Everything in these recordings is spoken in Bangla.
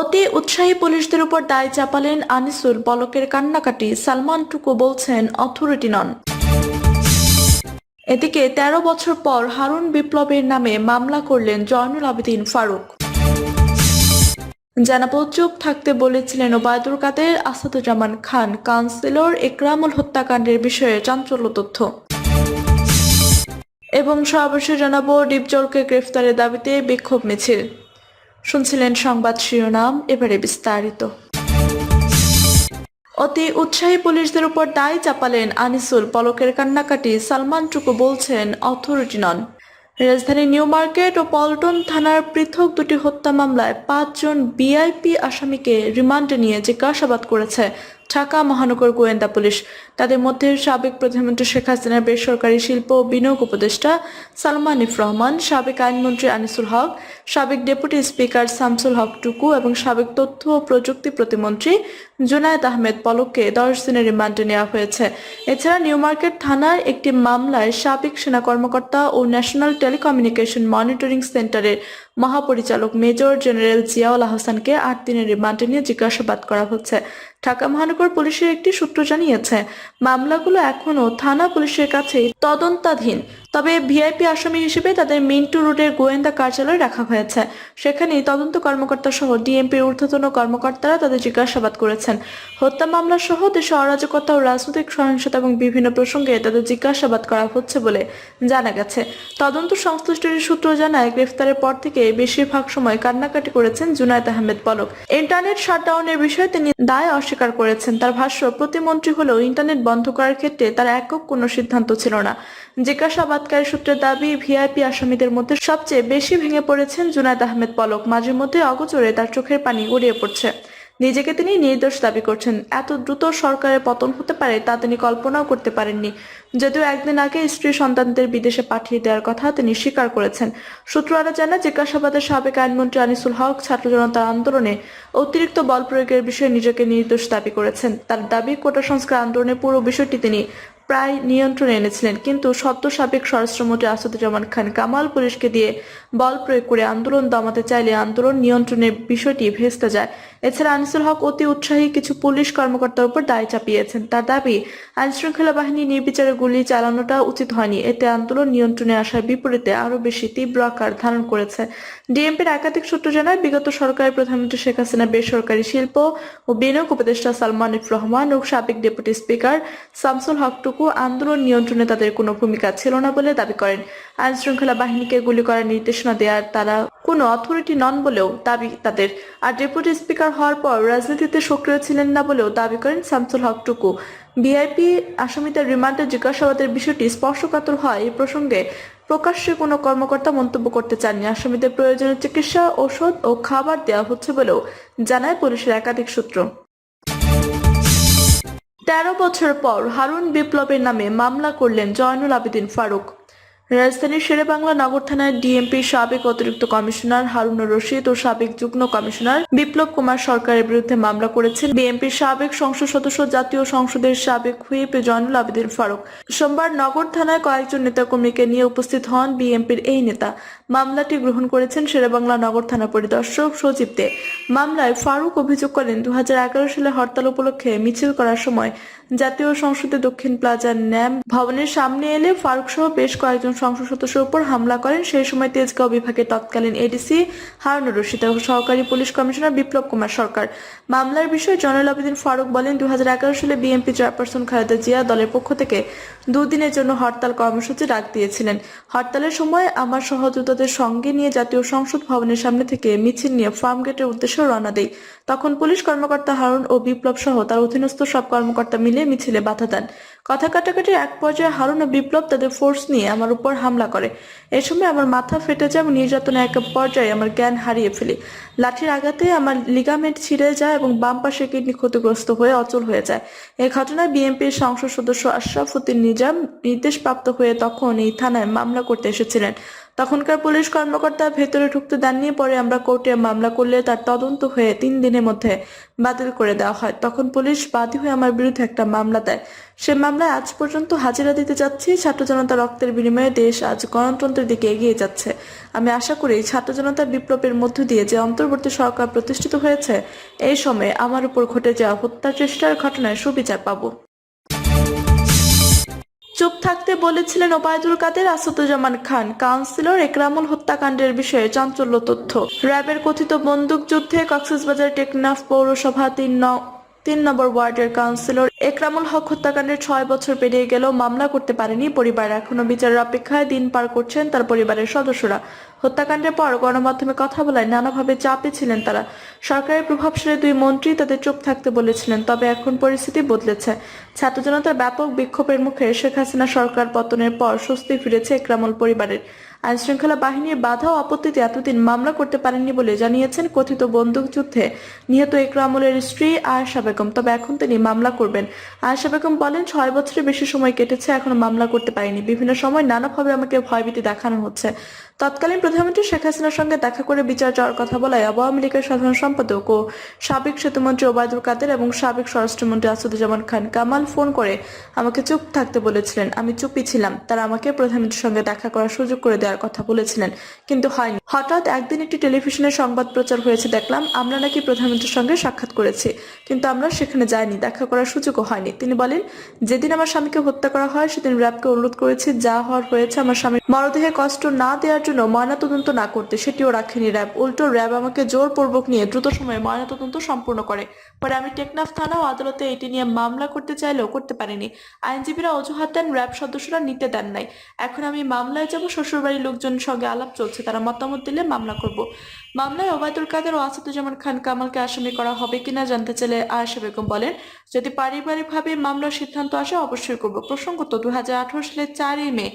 অতি উৎসাহী পুলিশদের উপর দায় চাপালেন আনিসুল। পলকের কান্নাকাটি, সালমান টুকু বলছেন অথরিটি নন। এদিকে ১৩ বছর পর হারুন বিপ্লবের নামে মামলা করলেন জয়নুল আবেদিন ফারুক। জানাব, চুপ থাকতে বলেছিলেন ওবায়দুল কাদের, আসাদুজ্জামান খান, কাউন্সিলর একরামুল হত্যাকাণ্ডের বিষয়ে চাঞ্চল্য তথ্য। এবং সর্বশেষ জানাব, ডিপজলকে গ্রেফতারের দাবিতে বিক্ষোভ মিছিল। শুনছিলেন সংবাদ শিরোনাম, এবারে বিস্তারিত। অতি উৎসাহী পুলিশদের উপর দায় চাপালেন আনিসুল, পলকের কান্নাকাটি, সালমান টুকু বলছেন অথরিটি নন। রাজধানী নিউ মার্কেট ও পল্টন থানার পৃথক দুটি হত্যা মামলায় পাঁচজন বিআইপি আসামিকে রিমান্ডে নিয়ে জিজ্ঞাসাবাদ করেছে ঢাকা মহানগর গোয়েন্দা পুলিশ। তাদের মধ্যে সাবেক প্রধানমন্ত্রী শেখ হাসিনার বেসরকারি শিল্প ও বিনিয়োগ উপদেষ্টা সালমান ইফ রহমান, সাবেক আইনমন্ত্রী আনিসুল হক, সাবেক ডেপুটি স্পিকার শামসুল হক টুকু এবং সাবেক তথ্য ও প্রযুক্তি প্রতিমন্ত্রী জুনায়েদ আহমেদ পলককে দশ দিনের রিমান্ডে নেওয়া হয়েছে। এছাড়া নিউ মার্কেট থানার একটি মামলায় সাবেক সেনা কর্মকর্তা ও ন্যাশনাল টেলিকমিউনিকেশন মনিটরিং সেন্টারের মহাপরিচালক মেজর জেনারেল জিয়াউল আহসানকে আট দিনের রিমান্ডে নিয়ে জিজ্ঞাসাবাদ করা হচ্ছে। ঢাকা মহানগর পুলিশের একটি সূত্র জানিয়েছে মামলাগুলো এখনও থানা পুলিশের কাছে তদন্তাধীন। তবে ভিআইপি আসামি হিসেবে তাদের মিন্টু রোডের গোয়েন্দা কার্যালয়ে রাখা হয়েছে। সেখানেই তদন্ত কর্মকর্তা সহ ডিএমপির ঊর্ধ্বতন কর্মকর্তারা তাদের জিজ্ঞাসাবাদ করেছেন। হত্যা মামলা সহ দেশে অরাজকতা ও রাজনৈতিক সহিংসতা এবং বিভিন্ন প্রসঙ্গে তাদের জিজ্ঞাসাবাদ করা হচ্ছে বলে জানা গেছে। তদন্ত সংশ্লিষ্ট সূত্র জানায়, গ্রেফতারের পর থেকে বেশিরভাগ সময় কান্নাকাটি করেছেন জুনায়েদ আহমেদ পলক। ইন্টারনেট শাটডাউনের বিষয়ে তিনি দায় অস্বীকার করেছেন। তার ভাষ্য, প্রতিমন্ত্রী হলেও ইন্টারনেট বন্ধ করার ক্ষেত্রে তার একক কোনো সিদ্ধান্ত ছিল না। জিজ্ঞাসাবাদকারী সূত্রের দাবি, ভিআইপি আসামিদের মধ্যে সবচেয়ে বেশি ভেঙে পড়েছেন জুনায়দ আহমেদ পলক। মাঝে মধ্যে অগচরে তার চোখের পানি গড়িয়ে পড়ছে। নিজেকে তিনি নির্দোষ দাবি করছেন। এত দ্রুত সরকারের পতন হতে পারে তা তিনি কল্পনাও করতে পারেননি। যদিও একদিন আগে স্ত্রী সন্তানদের বিদেশে পাঠিয়ে দেওয়ার কথা তিনি স্বীকার করেছেন। সূত্র আরও জানা সাবেক আইনমন্ত্রী আনিসুল হক ছাত্র জনতার আন্দোলনে অতিরিক্ত বল প্রয়োগের বিষয়ে নিজেকে নির্দোষ দাবি করেছেন। তার দাবি, কোটা সংস্কার আন্দোলনের পুরো বিষয়টি তিনি প্রায় নিয়ন্ত্রণে এনেছিলেন। কিন্তু সদ্য সাবেক স্বরাষ্ট্রমন্ত্রী আসাদুজ্জামান খান কামাল পুলিশকে দিয়ে বল প্রয়োগ করে আন্দোলন দমাতে চাইলে আন্দোলন নিয়ন্ত্রণের বিষয়টি ভেস্তে যায়। এছাড়া আনিসুল হক অতি উৎসাহী কিছু পুলিশ কর্মকর্তার উপর দায় চাপিয়েছেন। তার দাবি আইন শৃঙ্খলা বাহিনী নির্বিচারে গুলি চালানোটা উচিত হয়নি। এতে আন্দোলন নিয়ন্ত্রণে আসার বিপরীতে আরও বেশি তীব্র আকার ধারণ করেছে। ডিএমপির একাধিক সূত্র জানায়, বিগত সরকারের প্রধানমন্ত্রী শেখ হাসিনা বেসরকারি শিল্প ও বিনিয়োগ উপদেষ্টা সালমান ইফ রহমান ও সাবেক ডেপুটি স্পিকার শামসুল হক টুকু আন্দোলন নিয়ন্ত্রণে তাদের কোনো ভূমিকা ছিল না বলে দাবি করেন। আইন শৃঙ্খলা বাহিনীকে গুলি করার নির্দেশনা দেওয়ার তারা কোনো অথরিটি নন বলেও দাবি তাদের। আর ডেপুটি স্পিকার হওয়ার পর রাজনীতিতে সক্রিয় ছিলেন না বলেও দাবি করেন শামসুল হক টুকু ভিআইপি আসামিদের রিমান্ডে জিজ্ঞাসাবাদের বিষয়টি স্পর্শকাতর হয়। এই প্রসঙ্গে প্রকাশ্যে কোনো কর্মকর্তা মন্তব্য করতে চাননি। আসামিদের প্রয়োজনীয় চিকিৎসা ওষুধ ও খাবার দেওয়া হচ্ছে বলেও জানায় পুলিশের একাধিক সূত্র। তেরো বছর পর হারুন বিপ্লবের নামে মামলা করলেন জয়নুল আবেদিন ফারুক। রাজধানীর শেরেবাংলা নগর থানার ডিএমপির সাবেক অতিরিক্ত কমিশনার হারুনুর রশিদ ও সাবেক যুগ্ম কমিশনার বিপ্লব কুমার সরকারের বিরুদ্ধে মামলা করেছেন বিএনপির সাবেক সংসদ সদস্য জাতীয় সংসদের সাবেক হুইপ জয়নুল আবেদিন ফারুক। সোমবার নগর থানায় কয়েকজন নেতাকর্মীকে নিয়ে উপস্থিত হন বিএনপির এই নেতা। মামলাটি গ্রহণ করেছেন শেরেবাংলা নগর থানা পরিদর্শক সজীব দে। মামলায় ফারুক অভিযোগ করেন দু হাজার এগারো সালে হরতাল উপলক্ষে মিছিল করার সময় জাতীয় সংসদে দক্ষিণ প্লাজার ন্যাম ভবনের সামনে এলে ফারুক সহ বেশ কয়েকজন সংসদ সদস্যের উপর হামলা করেন। সেই সময় তেজগাঁও বিভাগের তৎকালীন এডিসি হারুনুর রশিদ এবং সহকারী পুলিশ কমিশনার বিপ্লব কুমার সরকার। মামলার বিষয়ে জয়নুল আবেদিন ফারুক বলেন দু সালে বিএনপি চেয়ারপারসন খালেদা জিয়া দলের পক্ষ থেকে দুদিনের জন্য হরতাল কর্মসূচি ডাক দিয়েছিলেন। হরতালের সময় আমার সহযোদ্ধাদের সঙ্গে নিয়ে জাতীয় সংসদ ভবনের সামনে থেকে মিছিল নিয়ে ফার্ম গেটের উদ্দেশ্যে রওনা দেয় তখন পুলিশ কর্মকর্তা হারুন ও বিপ্লব সহ তার অধীনস্থ সব কর্মকর্তা মিলে মিছিলে বাধা দেন। কথা কাটাকাটির এক পর্যায়ে হারুন ও বিপ্লব তাদের ফোর্স নিয়ে আমার উপর হামলা করে। এ সময় আমার মাথা ফেটে যায় এবং নির্যাতনের এক পর্যায়ে আমার জ্ঞান হারিয়ে ফেলি। লাঠির আঘাতে আমার লিগামেন্ট ছিঁড়ে যায় এবং বাম পাশে কিডনি ক্ষতিগ্রস্ত হয়ে অচল হয়ে যায়। এই ঘটনায় বিএনপির সংসদ সদস্য আশরাফ উদ্দিন নিজাম নির্দেশপ্রাপ্ত হয়ে তখন এই থানায় মামলা করতে এসেছিলেন। তখনকার পুলিশ কর্মকর্তা ভেতরে ঢুকতে দেননি, পরে আমরা কোর্টে মামলা করলে তার তদন্ত হয়ে তিন দিনের মধ্যে বাতিল করে দেওয়া হয়। তখন পুলিশ বাদী হয়ে আমার বিরুদ্ধে একটা মামলা দেয়। সে মামলা মামলায় আজ পর্যন্ত হাজিরা দিতে যাচ্ছি। ছাত্র জনতা রক্তের বিনিময়ে দেশ আজ গণতন্ত্রের দিকে এগিয়ে যাচ্ছে। আমি আশা করি ছাত্র জনতার বিপ্লবের মধ্য দিয়ে যে অন্তর্বর্তী সরকার প্রতিষ্ঠিত হয়েছে, এই সময়ে আমার উপর ঘটে যাওয়া হত্যা চেষ্টার ঘটনায় সুবিচার পাবো। চুপ থাকতে বলেছিলেন ওবায়দুল কাদের আসাদুজ্জামান খান, কাউন্সিলর একরামুল হত্যাকাণ্ডের বিষয়ে চাঞ্চল্য তথ্য। র্যাবের কথিত বন্দুক যুদ্ধে কক্সবাজার টেকনাফ পৌরসভা তিন তিন নম্বর ওয়ার্ডের কাউন্সিলর একরামুল হক হত্যাকাণ্ডের ছয় বছর পেরিয়ে গেলেও মামলা করতে পারেনি পরিবার। এখনও বিচারের অপেক্ষায় দিন পার করছেন তার পরিবারের সদস্যরা। হত্যাকাণ্ডের পর গণমাধ্যমে কথা বলায় নানাভাবে চাপে ছিলেন তারা। সরকারের প্রভাবশালী দুই মন্ত্রী তাদের চুপ থাকতে বলেছিলেন, তবে এখন পরিস্থিতি বদলেছে। ছাত্র জনতার ব্যাপক বিক্ষোভের মুখে শেখ হাসিনা সরকার পতনের পর স্বস্তি ফিরেছে একরামুল পরিবারের। আইন শৃঙ্খলা বাহিনীর বাধা ও আপত্তিতে এতদিন মামলা করতে পারেননি বলে জানিয়েছেন কথিত বন্দুক যুদ্ধে নিহত একরামুলের স্ত্রী আয়েশা বেগম। তবে এখন তিনি মামলা করবেন। আয়েশা বেগম বলেন, ছয় বছরের বেশি সময় কেটেছে, এখনও মামলা করতে পারিনি। বিভিন্ন সময় নানাভাবে আমাকে ভয়ভীতি দেখানো হচ্ছে। তৎকালীন প্রধানমন্ত্রী শেখ হাসিনার সঙ্গে দেখা করে বিচার চাওয়ার কথা বলায় আওয়ামী লীগের সাধারণ সম্পাদক ও সাবেক সেতুমন্ত্রী ওবায়দুল কাদের এবং সাবেক স্বরাষ্ট্রমন্ত্রী আসাদুজ্জামান খান কামাল ফোন করে আমাকে চুপ থাকতে বলেছিলেন। আমি চুপই ছিলাম। তারা আমাকে প্রধানমন্ত্রীর সঙ্গে দেখা করার সুযোগ করে দেওয়ার কথা বলেছিলেন, কিন্তু হয়নি। হঠাৎ একদিন একটি টেলিভিশনে সংবাদ প্রচার হয়েছে, দেখলাম আমরা নাকি প্রধানমন্ত্রীর সঙ্গে সাক্ষাৎ করেছি, কিন্তু আমরা সেখানে যাইনি, দেখা করার সুযোগও হয়নি। তিনি বলেন, যেদিন আমার স্বামীকে হত্যা করা হয়, সেদিন র্যাবকে অনুরোধ করেছি, যা হওয়ার হয়েছে আমার স্বামীর মরদেহে কষ্ট না দেওয়ার জন্য ময়নাতদন্ত না করতে, সেটিও রাখেনি র্যাব। উল্টো, র্যাব আমাকে জোরপূর্বক নিয়ে দ্রুত সময়ে ময়নাতদন্ত সম্পূর্ণ করে। পরে আমি টেকনাফ থানা ও আদালতে এটি নিয়ে মামলা করতে চাইলেও করতে পারিনি। আইনজীবীরা অজুহাত দেন, র্যাব সদস্যরা নিতে দেন নাই। এখন আমি মামলায় যাব, শ্বশুরবাড়ির লোকজনের সঙ্গে আলাপ চলছে তারা মতামত দিলে মামলা করব। মামলায় ওবায়দুল কাদের ও আসাদুজ্জামান খান কামালকে আসামি করা হবে কিনা জানতে চাইলে আয়েশা বেগম বলেন, যদি পারিবারিকভাবে মামলার সিদ্ধান্ত আসে, অবশ্যই করব। প্রসঙ্গত দু সালের চারই মে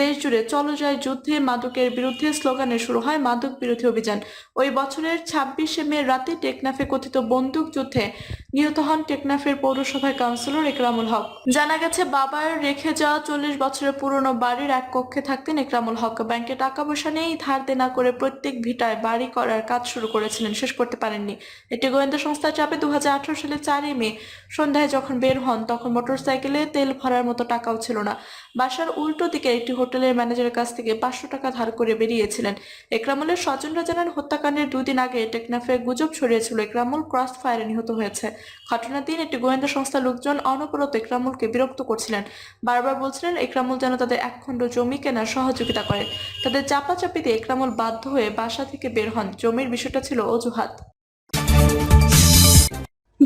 দেশ জুড়ে চলো যায় যুদ্ধে মাদকের বিরুদ্ধে স্লোগানে শুরু হয় মাদক বিরোধী অভিযান। ওই বছরের ছাব্বিশে মে রাতে টেকনাফে কথিত বন্দুক যুদ্ধে নিহত হন টেকনাফের পৌরসভার কাউন্সিলর একরামুল হক। জানা গেছে, বাবার রেখে যাওয়া চল্লিশ বছরের পুরনো বাড়ির এক কক্ষে থাকতেন একরামুল হক। ব্যাংকে টাকা পয়সা নেই, ধার দেনা করে প্রত্যেক ভিটায় বাড়ি করার কাজ শুরু করেছিলেন, শেষ করতে পারেননি। একটি গোয়েন্দা সংস্থার চাপে দু হাজার আঠারো সালে চারই মে সন্ধ্যায় যখন বের হন, তখন মোটরসাইকেলে তেল ভরার মতো টাকাও ছিল না। বাসার উল্টো দিকে একটি হোটেলের ম্যানেজারের কাছ থেকে পাঁচশো টাকা ধার করে বেরিয়েছিলেন। একরামুলের স্বজনরা জানান হত্যাকাণ্ডের দুদিন আগে টেকনাফে গুজব ছড়িয়েছিল, একরামুল ক্রস ফায়ারে নিহত হয়েছে। ঘটনার দিন একটি গোয়েন্দা সংস্থার লোকজন অনবরত একরামুলকে বিরক্ত করছিলেন। বারবার বলছিলেন, একরামুল যেন তাদের একখণ্ড জমি কেনার সহযোগিতা করেন তাদের চাপাচাপিতে একরামুল বাধ্য হয়ে বাসা থেকে বের হন। জমির বিষয়টা ছিল অজুহাত।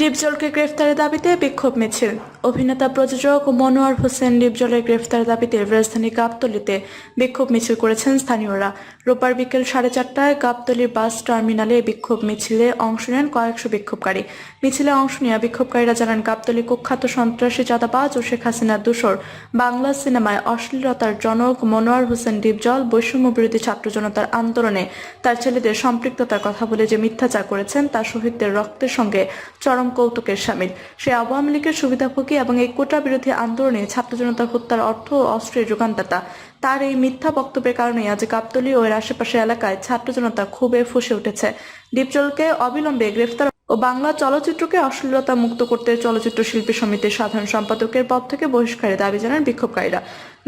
ডিপজলকে গ্রেফতারের দাবিতে বিক্ষোভ মিছিল। অভিনেতা, প্রযোজক মনোয়ার হোসেন ডিপজলের গ্রেফতারের দাবিতে রাজধানী গাবতলীতে বিক্ষোভ মিছিল করেছেন স্থানীয়রা। রোববার বিকেল সাড়ে চারটায় গাবতলীর বাস টার্মিনালে বিক্ষোভ মিছিলে অংশ নেন কয়েকশো বিক্ষোভকারী। মিছিলে অংশ নেওয়া বিক্ষোভকারীরা জানান, গাবতলি কুখ্যাত সন্ত্রাসী চাঁদাবাজ ও শেখ হাসিনার দূষর। বাংলা সিনেমায় অশ্লীলতার জনক মনোয়ার হোসেন ডিপজল বৈষম্য বিরোধী ছাত্র জনতার আন্দোলনে তার ছেলেদের সম্পৃক্ততার কথা বলে যে মিথ্যাচার করেছেন তা শহীদদের রক্তের সঙ্গে চরম কৌতুকের সামিল। সে আওয়ামী লীগের সুবিধাভোগী এবং এই কোটা বিরোধী আন্দোলনে ছাত্র জনতার হত্যার অর্থ ও অস্ত্রের যোগানদাতা। তার এই মিথ্যা বক্তব্যের কারণে আজ গাবতলী ও এর আশেপাশের এলাকায় ছাত্র জনতা খুবই ফুসে উঠেছে। দীপচলকে অবিলম্বে গ্রেফতার ও বাংলা চলচ্চিত্রকে অশ্লীলতা মুক্ত করতে চলচ্চিত্র শিল্পী সমিতির সাধারণ সম্পাদকের পদ থেকে বহিষ্কারের দাবি জানান বিক্ষোভকারীরা।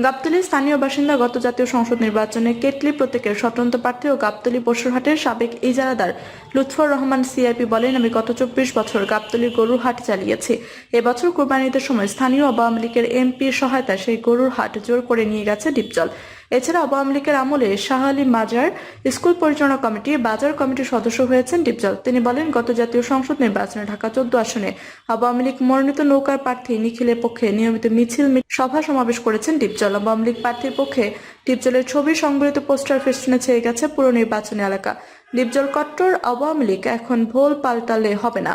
গাবতলীর স্থানীয় বাসিন্দা গত জাতীয় সংসদ নির্বাচনে কেটলি প্রত্যেকের স্বতন্ত্র প্রার্থী ও গাবতলী পশুরহাটের সাবেক ইজারাদার লুৎফর রহমান সিআইপি বলেন, আমি গত চব্বিশ বছর গাবতলীর গরুর হাট চালিয়েছি। এবছর কোরবানিদের সময় স্থানীয় আওয়ামী লীগের এমপির সহায়তায় সেই গরুর হাট জোর করে নিয়ে গেছে ডিপজল। এছাড়া আওয়ামী লীগের আমলে শাহ আলী মাজার স্কুল পরিচালনা কমিটি বাজার কমিটির সদস্য হয়েছেন ডিপজল তিনি বলেন, গত জাতীয় সংসদ নির্বাচনে ঢাকা চোদ্দ আসনে আওয়ামী লীগ মনোনীত নৌকার প্রার্থী নিখিলের পক্ষে নিয়মিত মিছিল সভা সমাবেশ করেছেন ডিপজল আওয়ামী লীগ প্রার্থীর পক্ষে ডিপজলের ছবি সংবলিত পোস্টার ফেস্টুনে ছেয়ে গেছে পুরো নির্বাচনী এলাকা। ডিপজল কট্টর আওয়ামী লীগ এখন ভোল পাল্টালে হবে না।